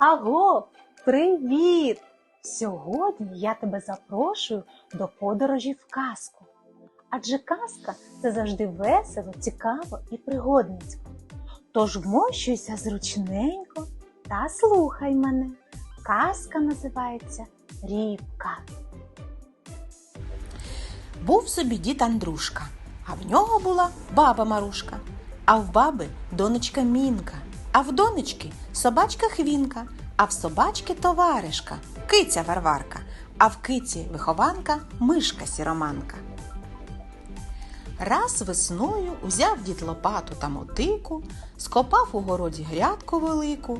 Аго, привіт! Сьогодні я тебе запрошую до подорожі в казку. Адже казка це завжди весело, цікаво і пригодницько. Тож вмощуйся зручненько та слухай мене. Казка називається Рібка. Був собі дід Андрушка, а в нього була баба Марушка, а в баби донечка Мінка, а в донечки собачка Хвінка, а в собачки товаришка, киця Варварка, а в киці вихованка мишка сіроманка. Раз весною узяв дід лопату та мотику, скопав у городі грядку велику,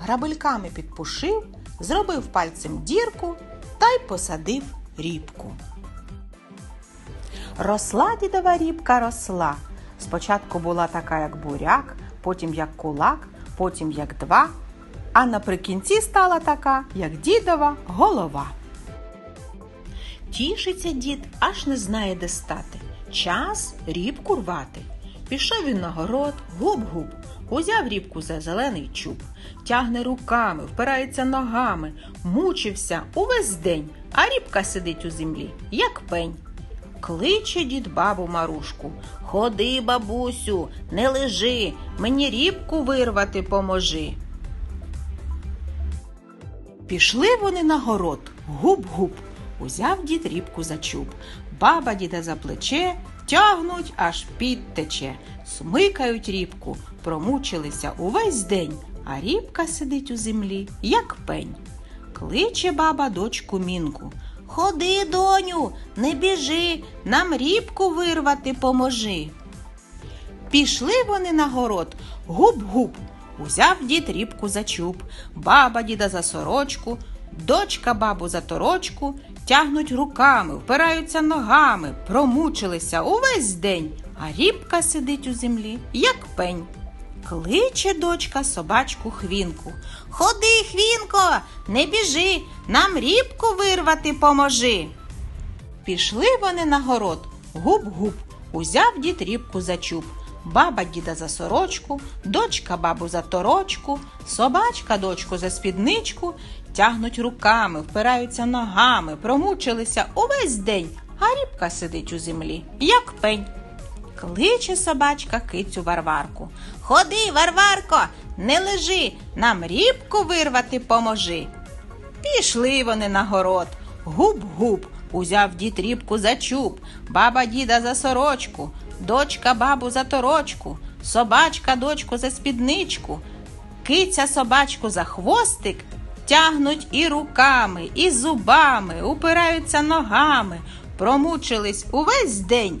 грабельками підпушив, зробив пальцем дірку та й посадив рібку. Росла дідова рібка росла. Спочатку була така, як буряк, потім як кулак, потім як два, а наприкінці стала така, як дідова голова. Тішиться дід, аж не знає, де стати. Час рібку рвати. Пішов він на город, губ-губ, узяв рібку за зелений чуб, тягне руками, впирається ногами, мучився увесь день, а рібка сидить у землі, як пень. Кличе дід бабу Марушку. Ходи, бабусю, не лежи, мені рібку вирвати поможи. Пішли вони на город, губ-губ. Узяв дід рібку за чуб. Баба діда за плече, тягнуть, аж підтече. Смикають рібку, промучилися увесь день, а рібка сидить у землі, як пень. Кличе баба дочку мінку. Ходи, доню, не біжи, нам рібку вирвати поможи. Пішли вони на город, губ-губ. Узяв дід рібку за чуб, баба діда за сорочку, дочка бабу за торочку, тягнуть руками, впираються ногами, промучилися увесь день, а рібка сидить у землі, як пень. Кличе дочка собачку хвінку. Ходи, хвінко, не біжи, нам рібку вирвати поможи. Пішли вони на город, губ-губ, узяв дід рібку за чуб, баба діда за сорочку, дочка бабу за торочку, собачка дочку за спідничку, тягнуть руками, впираються ногами, промучилися увесь день, а рібка сидить у землі, як пень. Кличе собачка кицю Варварку. Ходи, Варварко, не лежи, нам рібку вирвати поможи. Пішли вони на город. Губ-губ, узяв дід рібку за чуб, баба діда за сорочку, дочка бабу за торочку, собачка дочку за спідничку, киця собачку за хвостик, тягнуть і руками, і зубами, упираються ногами, промучились увесь день,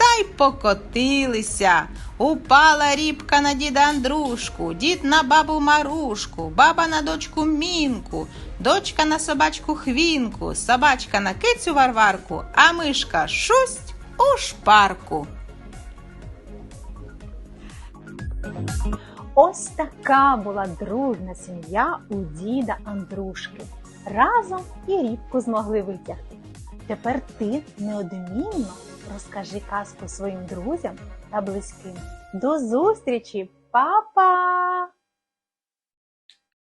й покотилися. Упала рібка на діда Андрушку, дід на бабу Марушку, баба на дочку Мінку, дочка на собачку Хвінку, собачка на кицю Варварку, а мишка шусть у шпарку. Ось така була дружна сім'я у діда Андрушки. Разом і рібку змогли витягти. Тепер ти неодмінно розкажи казку своїм друзям та близьким. До зустрічі, Па-па!